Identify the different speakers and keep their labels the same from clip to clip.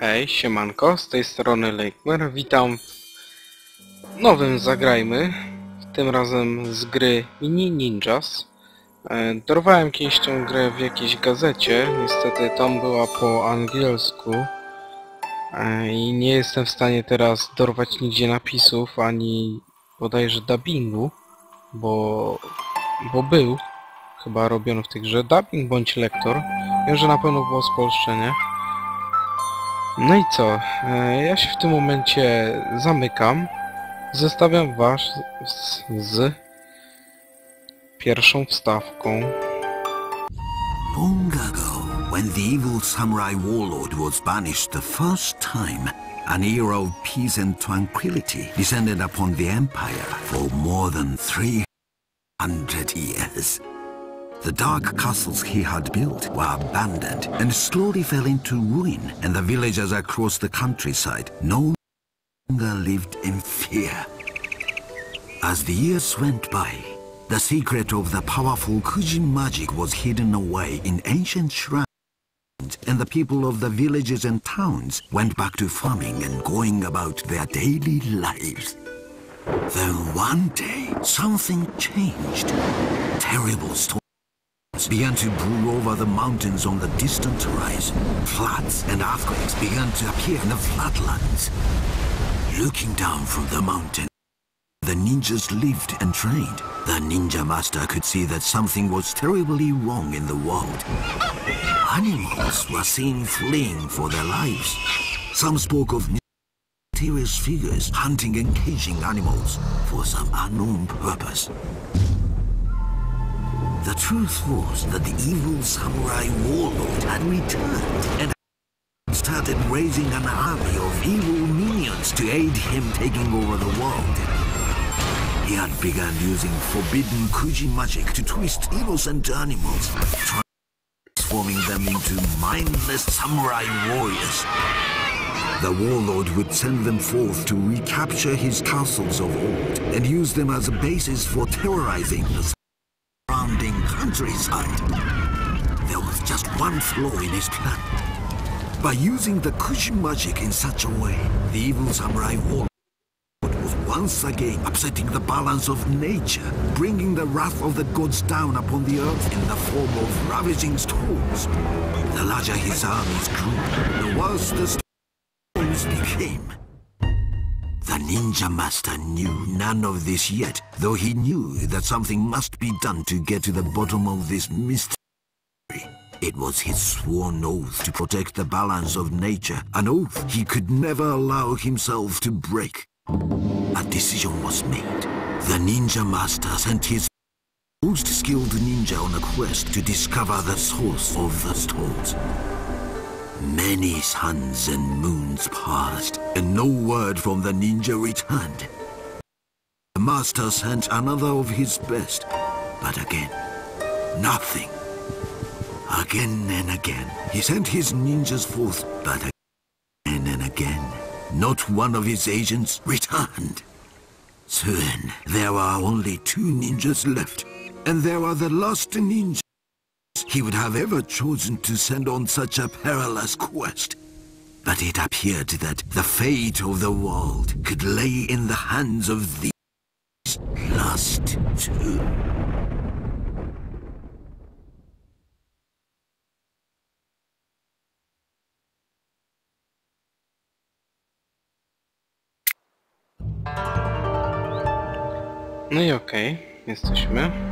Speaker 1: Hej, siemanko, z tej strony Lakemer. Witam w nowym Zagrajmy, tym razem z gry Mini Ninjas. E, Dorwałem kiedyś tę grę w jakiejś gazecie, niestety tam była po angielsku e, i nie jestem w stanie teraz dorwać nigdzie napisów, ani bodajże dubbingu, bo, bo był chyba robiony w tej grze dubbing bądź lektor. Wiem, że na pewno było spolszczenie. No i co? E, Ja się w tym momencie zamykam. Zostawiam was z, pierwszą wstawką.
Speaker 2: Long ago, when the evil samurai warlord was banished the first time, an era of peace and tranquility descended upon the empire for more than 300 years. The dark castles he had built were abandoned and slowly fell into ruin, and the villagers across the countryside no longer lived in fear. As the years went by, the secret of the powerful Kujin magic was hidden away in ancient shrines, and the people of the villages and towns went back to farming and going about their daily lives. Then one day, something changed. Terrible began to brew over the mountains on the distant horizon. Floods and earthquakes began to appear in the flatlands. Looking down from the mountain, the ninjas lived and trained. The ninja master could see that something was terribly wrong in the world. Animals were seen fleeing for their lives. Some spoke of mysterious figures hunting and caging animals for some unknown purpose. The truth was that the evil samurai warlord had returned and started raising an army of evil minions to aid him taking over the world. He had begun using forbidden Kuji magic to twist innocent animals, transforming them into mindless samurai warriors. The warlord would send them forth to recapture his castles of old and use them as a basis for terrorizing the countryside. There was just one flaw in his plan. By using the Kuji magic in such a way, the evil samurai warlord was once again upsetting the balance of nature, bringing the wrath of the gods down upon the earth in the form of ravaging storms. The larger his armies grew, the worse the storms became. The ninja master knew none of this yet, though he knew that something must be done to get to the bottom of this mystery. It was his sworn oath to protect the balance of nature, an oath he could never allow himself to break. A decision was made. The ninja master sent his most skilled ninja on a quest to discover the source of the storms. Many suns and moons passed, and no word from the ninja returned. The master sent another of his best, but again, nothing. Again and again, he sent his ninjas forth, but again and again, not one of his agents returned. Soon, there were only two ninjas left, and they were the last ninjas he would have ever chosen to send on such a perilous quest. But it appeared that the fate of the world could lay in the hands of these last two.
Speaker 1: No i okej, jesteśmy.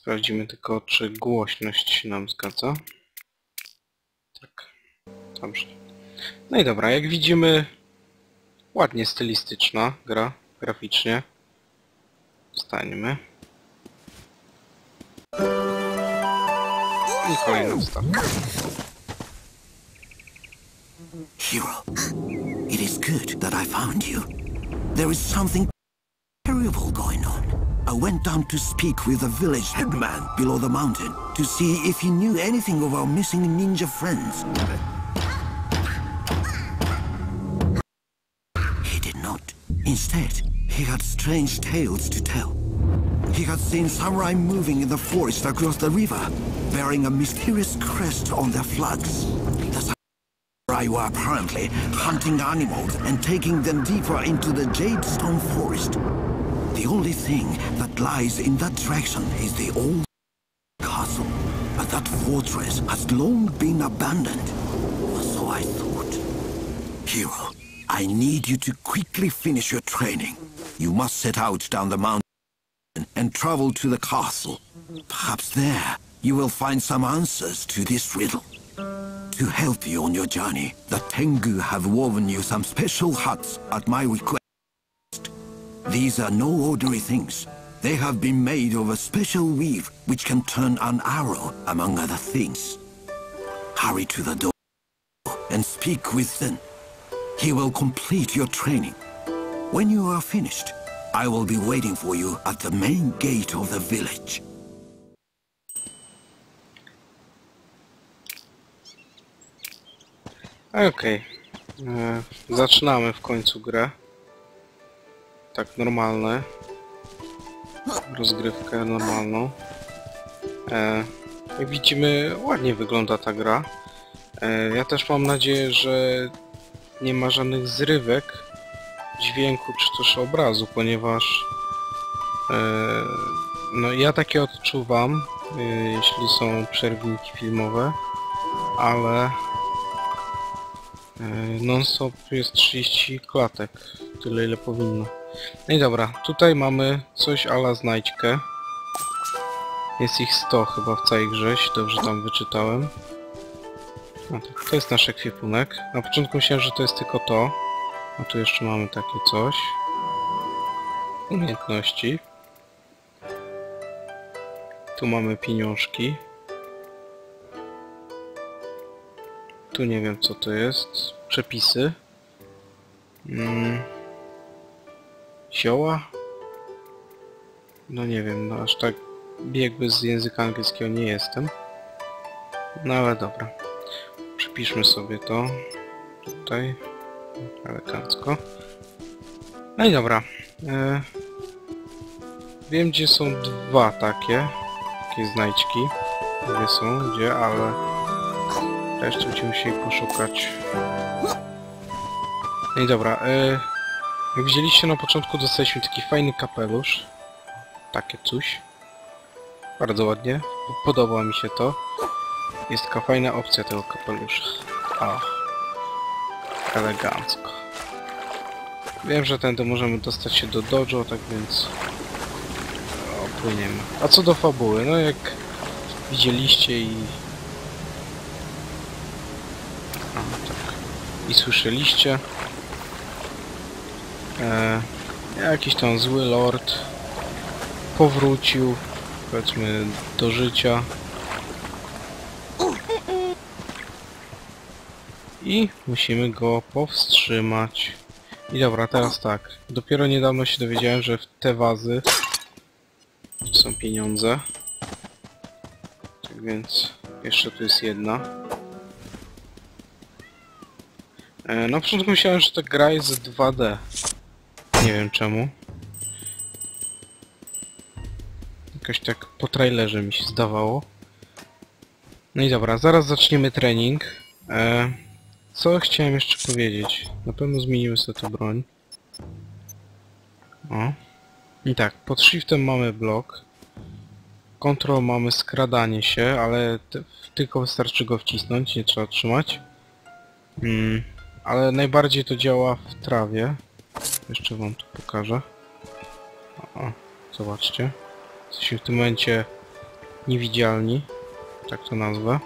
Speaker 1: Sprawdzimy tylko, czy głośność się nam zgadza. Tak, dobrze. No i dobra, jak widzimy, ładnie stylistyczna gra, graficznie. Wstańmy. I kolejna wstawka.
Speaker 2: Hero, it is good that I found you. There is something terrible going on. I went down to speak with the village headman below the mountain to see if he knew anything of our missing ninja friends. He did not. Instead, he had strange tales to tell. He had seen samurai moving in the forest across the river, bearing a mysterious crest on their flags. The samurai are apparently hunting animals and taking them deeper into the Jade Stone Forest. The only thing that lies in that direction is the old castle. But that fortress has long been abandoned. So I thought. Hero, I need you to quickly finish your training. You must set out down the mountain and travel to the castle. Perhaps there you will find some answers to this riddle. To help you on your journey, the Tengu have woven you some special huts at my request. These are no ordinary things. They have been made of a special weave which can turn an arrow, among other things. Hurry to the door and speak with Zen. He will complete your training. When you are finished, I will be waiting for you at the main gate of the village.
Speaker 1: Okej. E, Zaczynamy w końcu grę. Tak, normalne. Rozgrywkę normalną. E, jak widzimy, ładnie wygląda ta gra. E, ja też mam nadzieję, że nie ma żadnych zrywek dźwięku czy też obrazu, ponieważ e, no ja takie odczuwam, e, jeśli są przerwniki filmowe, ale e, non-stop jest 30 klatek, tyle ile powinno. No i dobra, tutaj mamy coś ala znajdźkę. Jest ich 100 chyba w całej grze, dobrze tam wyczytałem. No to jest nasz ekwipunek. Na początku myślałem, że to jest tylko to. A tu jeszcze mamy takie coś. Umiejętności. Tu mamy pieniążki. Tu nie wiem co to jest. Przepisy. Mm. Zioła? No nie wiem, no aż tak biegły z języka angielskiego nie jestem. No ale dobra. Przypiszmy sobie to. Tutaj. Elegancko. No i dobra. E, wiem gdzie są dwa takie. Takie znajdźki. Gdzie są, gdzie, ale... Jeszcze będziemy musieli poszukać. No i dobra. E, jak widzieliście na początku dostaliśmy taki fajny kapelusz. Takie coś. Bardzo ładnie. Podoba mi się to. Jest taka fajna opcja tego kapelusza. O. Elegancko. Wiem, że tędy możemy dostać się do dojo, tak więc... O, płyniemy. A co do fabuły, no jak widzieliście i... A, tak. I słyszeliście... E, jakiś tam zły lord powrócił, powiedzmy, do życia. I musimy go powstrzymać. I dobra, teraz tak. Dopiero niedawno się dowiedziałem, że w te wazy są pieniądze. Tak więc jeszcze tu jest jedna. E, na początku myślałem, że ta gra jest 2D. Nie wiem czemu. Jakoś tak po trailerze mi się zdawało. No i dobra, zaraz zaczniemy trening. E, co chciałem jeszcze powiedzieć? Na pewno zmienimy sobie tę broń. O. I tak, pod shiftem mamy blok. Control mamy skradanie się, ale tylko wystarczy go wcisnąć, nie trzeba trzymać. Mm, ale najbardziej to działa w trawie. Jeszcze wam tu pokażę. O, zobaczcie. Jesteśmy w tym momencie niewidzialni. Tak to nazwę.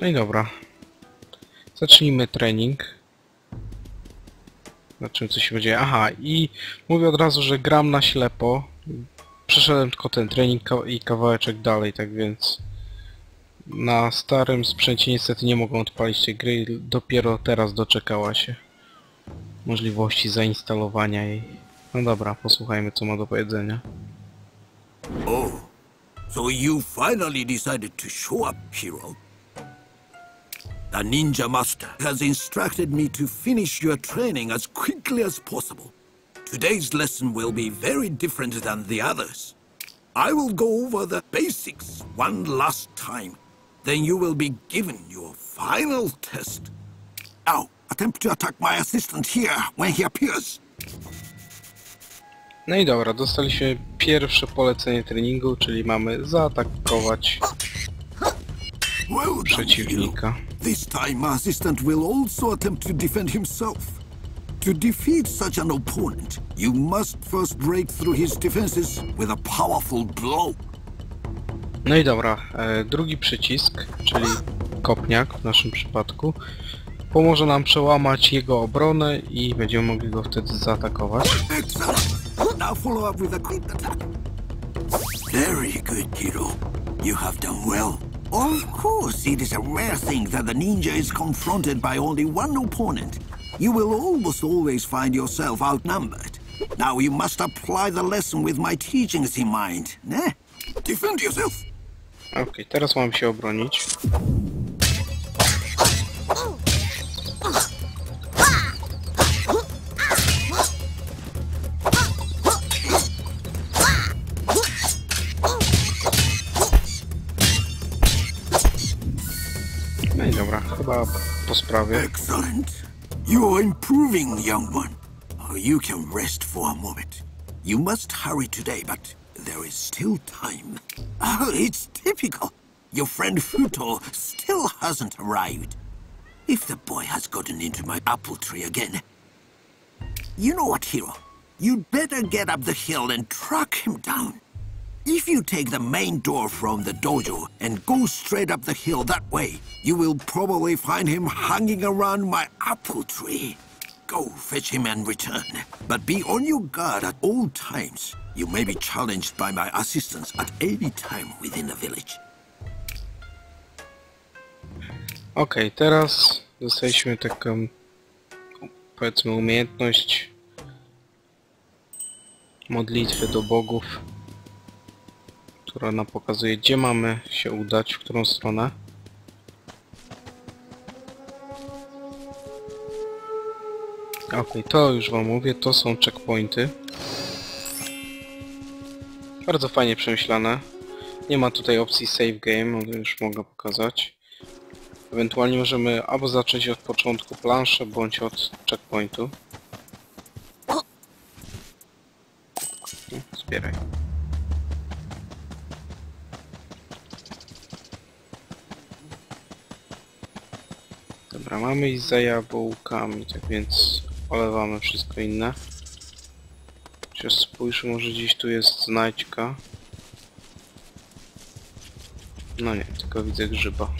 Speaker 1: No i dobra. Zacznijmy trening. Zobaczymy co się będzie. Aha, i mówię od razu, że gram na ślepo. Przeszedłem tylko ten trening i kawałeczek dalej, tak więc... Na starym sprzęcie niestety nie mogą odpalić tej gry, dopiero teraz doczekała się możliwości zainstalowania jej. No dobra, posłuchajmy co ma do powiedzenia.
Speaker 2: Oh, so you finally decided to show up, hero. The ninja master has instructed me to finish your training as quickly as possible. Today's lesson will be very different than the others. I will go over the basics one last time. Then you will be given your final test. Now, attempt to attack my assistant here when he appears.
Speaker 1: No i dobra, dostaliśmy pierwsze polecenie treningu, czyli mamy zaatakować
Speaker 2: Well
Speaker 1: przeciwnika.
Speaker 2: This time, my assistant will also attempt to defend himself. To defeat such an opponent, you must first break through his defenses with a powerful blow.
Speaker 1: No i dobra, e, drugi przycisk, czyli kopniak w naszym przypadku, pomoże nam przełamać jego obronę i będziemy mogli go wtedy zaatakować.
Speaker 2: Excellent. Now follow up with a quick attack. Very good, Kiro. You have done well. Of course, it is a rare thing that the ninja is confronted by only one opponent. You will almost always find yourself outnumbered. Now you must apply the lesson with my teachings in mind. Eh? Defend yourself.
Speaker 1: Okej, teraz mam się obronić. No i dobra, chyba po sprawie.
Speaker 2: Excellent. You're improving, young one. Oh, you can rest for a moment. You must hurry today, but there is still time. Oh, it's typical. Your friend Futo still hasn't arrived. If the boy has gotten into my apple tree again. You know what, hero? You'd better get up the hill and track him down. If you take the main door from the dojo and go straight up the hill that way, you will probably find him hanging around my apple tree. Go fetch him and return. But be on your guard at all times. You may be challenged by my at any time within the village.
Speaker 1: Okej, teraz dostaliśmy taką, powiedzmy, umiejętność modlitwy do bogów, która nam pokazuje, gdzie mamy się udać, w którą stronę. Okej, to już wam mówię, to są checkpointy. Bardzo fajnie przemyślane. Nie ma tutaj opcji save game, ale już mogę pokazać. Ewentualnie możemy albo zacząć od początku planszy, bądź od checkpointu. Zbieraj. Dobra, mamy iść za jabłkami, tak więc olewamy wszystko inne. Chociaż spójrz, może gdzieś tu jest znajdźka. No nie, tylko widzę grzyba.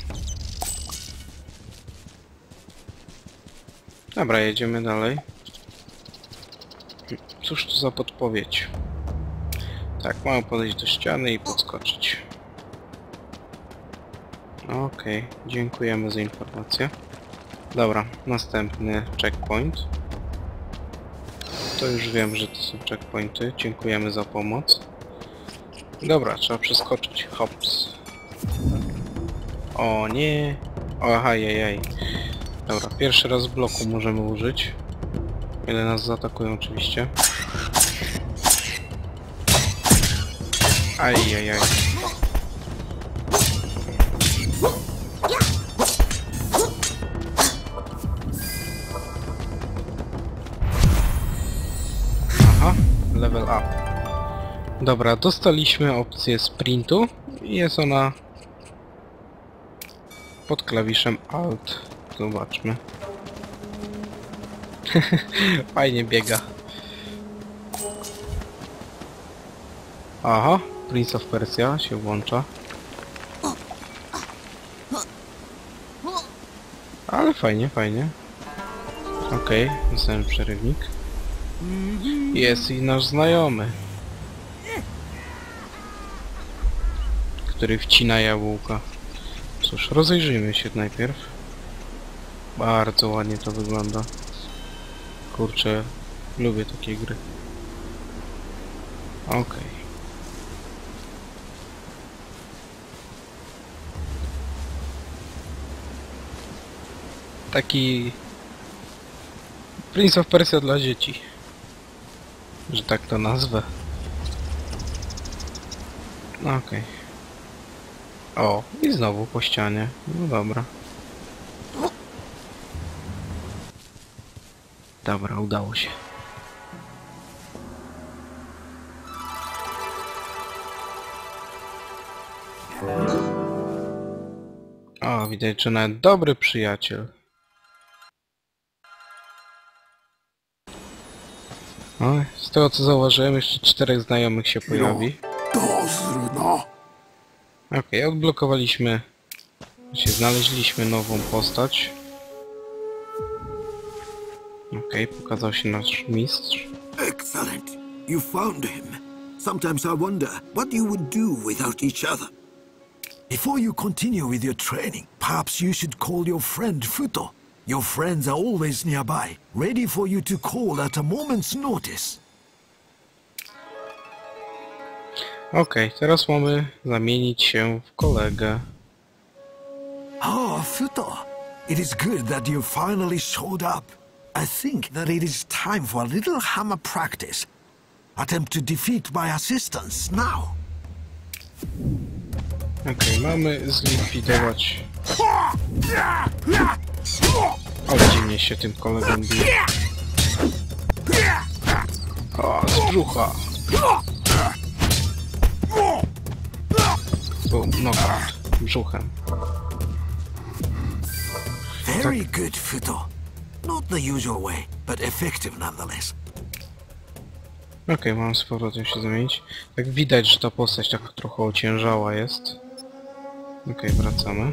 Speaker 1: Dobra, jedziemy dalej. Cóż to za podpowiedź? Tak, mamy podejść do ściany i podskoczyć. Okej, dziękujemy za informację. Dobra, następny checkpoint. To już wiem, że to są checkpointy. Dziękujemy za pomoc. Dobra, trzeba przeskoczyć. Hops. O nie. O, aha, jaj. Dobra, pierwszy raz bloku możemy użyć. Ile nas zaatakują oczywiście. Ajajaj. Aha, Dobra, dostaliśmy opcję sprintu i jest ona pod klawiszem Alt. Zobaczmy. Fajnie biega. Aha, Prince of Persia się włącza. Ale fajnie, fajnie. Okej, okay, przerywnik. Jest i nasz znajomy. Który wcina jabłka. Cóż, rozejrzyjmy się najpierw. Bardzo ładnie to wygląda. Kurczę, lubię takie gry. Okej. Taki... Prince of Persia dla dzieci. Że tak to nazwę. Okej. O, i znowu po ścianie. No dobra. Dobra, udało się. O, widać, że nawet dobry przyjaciel. O, z tego co zauważyłem, jeszcze czterech znajomych się pojawi.
Speaker 3: No, to.
Speaker 1: Okej, odblokowaliśmy, się znaleźliśmy nową postać. Okej, pokazał się nasz mistrz.
Speaker 2: Excellent. You found him. Sometimes I wonder what you would do without each other. Before you continue with your training, perhaps you should call your friend Futo. Your friends are always nearby, ready for you to call at a moment's notice.
Speaker 1: Okej, teraz mamy zamienić się w kolegę.
Speaker 2: Ah, Futo. It is good that you finally showed up. I think that it is time for a little hammer practice. Attempt to defeat my assistants now.
Speaker 1: Okej, mamy zlikwidować... Ale dziwnie się tym kolegą bije. O, z brzucha! Był knockout brzuchem.
Speaker 2: Very good, Futo. Not the usual way, but effective nonetheless.
Speaker 1: Okej, mam z powrotem się zamienić. Tak widać, że ta postać tak trochę ociężała jest. Okej, wracamy.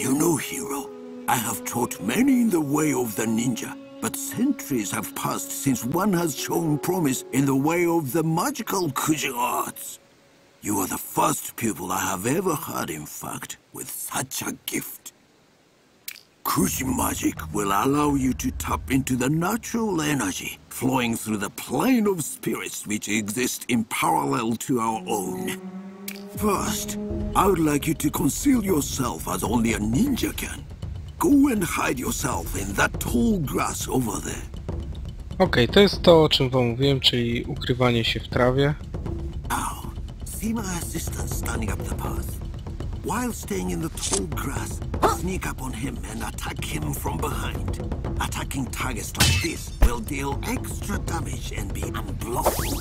Speaker 2: You know, hero, I have taught many in the way of the ninja, but centuries have passed since one has shown promise in the way of the magical Kuji arts. You are the first pupil I have ever had, in fact, with such a gift. Kuji magic will allow you to tap into the natural energy flowing through the plane of spirits which exist in parallel to our own. First, I would like you to conceal yourself as only a ninja can. Go and hide yourself in that tall grass over there.
Speaker 1: Okej, to jest to, o czym wam mówiłem, czyli ukrywanie się w trawie.
Speaker 2: Now, see my assistant standing up the path. While staying in the tall grass, sneak up on him and attack him from behind. Attacking targets like this will deal extra damage and be unblockable.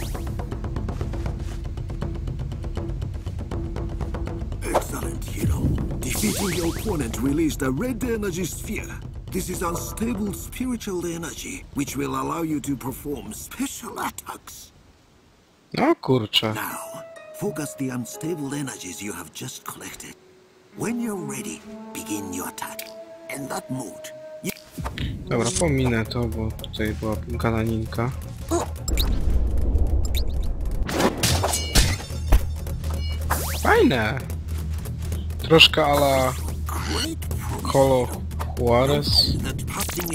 Speaker 2: Excellent, hero. Defeating your opponent released a red energy sphere. This is unstable spiritual energy, which will allow you to perform special attacks.
Speaker 1: No kurczę.
Speaker 2: Now, focus the unstable energies you have just collected. When you're ready, begin your attack. In that mode, you
Speaker 1: Dobra, pominę to, bo tutaj była gadaninka. Fajne! Troszkę ala Colo Juarez.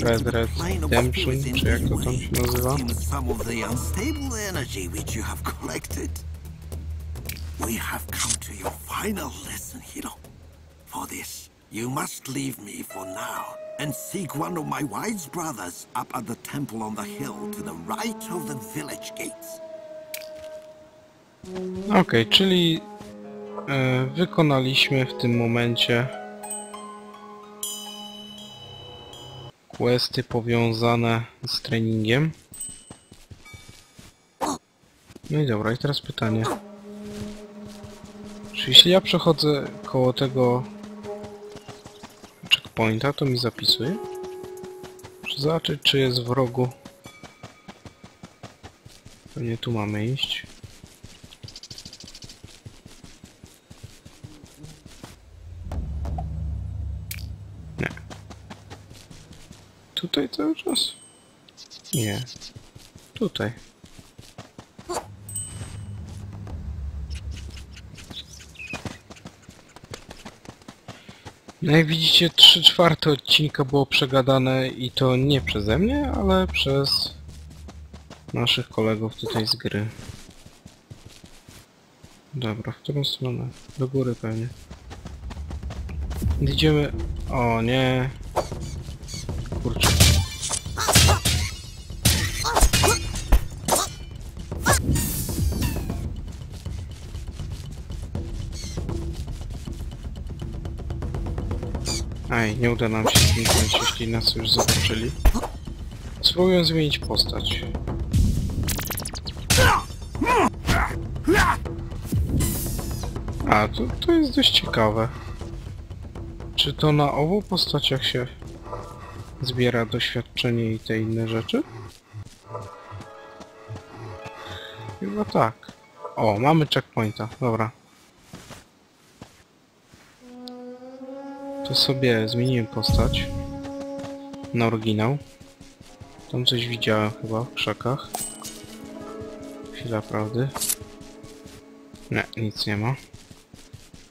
Speaker 1: Red Red Redemption, czy jak to tam się nazywa.
Speaker 2: We have come to your final lesson, hero. For this, you must leave me for now and seek one of my wise brothers up at the temple on the hill to the right of the village gates.
Speaker 1: Okej, czyli e, wykonaliśmy w tym momencie questy powiązane z treningiem. No i dobra, i teraz pytanie. Czy jeśli ja przechodzę koło tego checkpointa, to mi zapisuje? Muszę zobaczyć, czy jest w rogu. Pewnie tu mamy iść. Nie. Tutaj cały czas? Nie. Tutaj. No jak widzicie, 3 czwarte odcinka było przegadane i to nie przeze mnie, ale przez naszych kolegów tutaj z gry. Dobra, w którą stronę? Do góry pewnie. Idziemy... O nie. Kurczę. Ej, nie uda nam się zniknąć, jeśli nas już zobaczyli. Spróbuję zmienić postać. A, to, to jest dość ciekawe. Czy to na obu postaciach się zbiera doświadczenie i te inne rzeczy? Chyba tak. O, mamy checkpointa, dobra. To sobie zmieniłem postać na oryginał. Tam coś widziałem chyba w krzakach. Chwila prawdy. Nie, nic nie ma.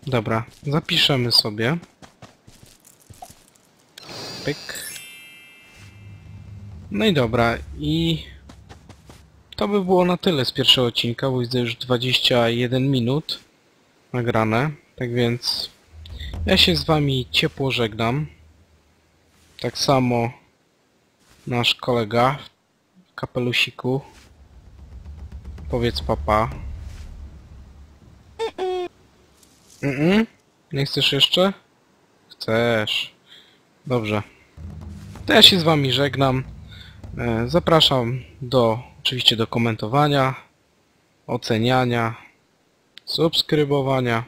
Speaker 1: Dobra, zapiszemy sobie. Pyk. No i dobra, i to by było na tyle z pierwszego odcinka, bo widzę już 21 minut nagrane, tak więc ja się z wami ciepło żegnam. Tak samo nasz kolega w kapelusiku. Powiedz papa. Mm -mm. Nie chcesz jeszcze? Chcesz. Dobrze. To ja się z wami żegnam. E, Zapraszam do, oczywiście do komentowania, oceniania, subskrybowania,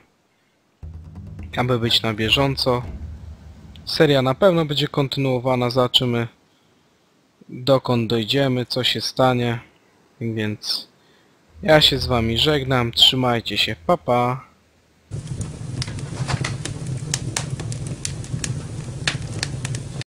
Speaker 1: aby być na bieżąco. Seria na pewno będzie kontynuowana, zobaczymy dokąd dojdziemy, co się stanie. Więc ja się z wami żegnam, trzymajcie się, pa pa.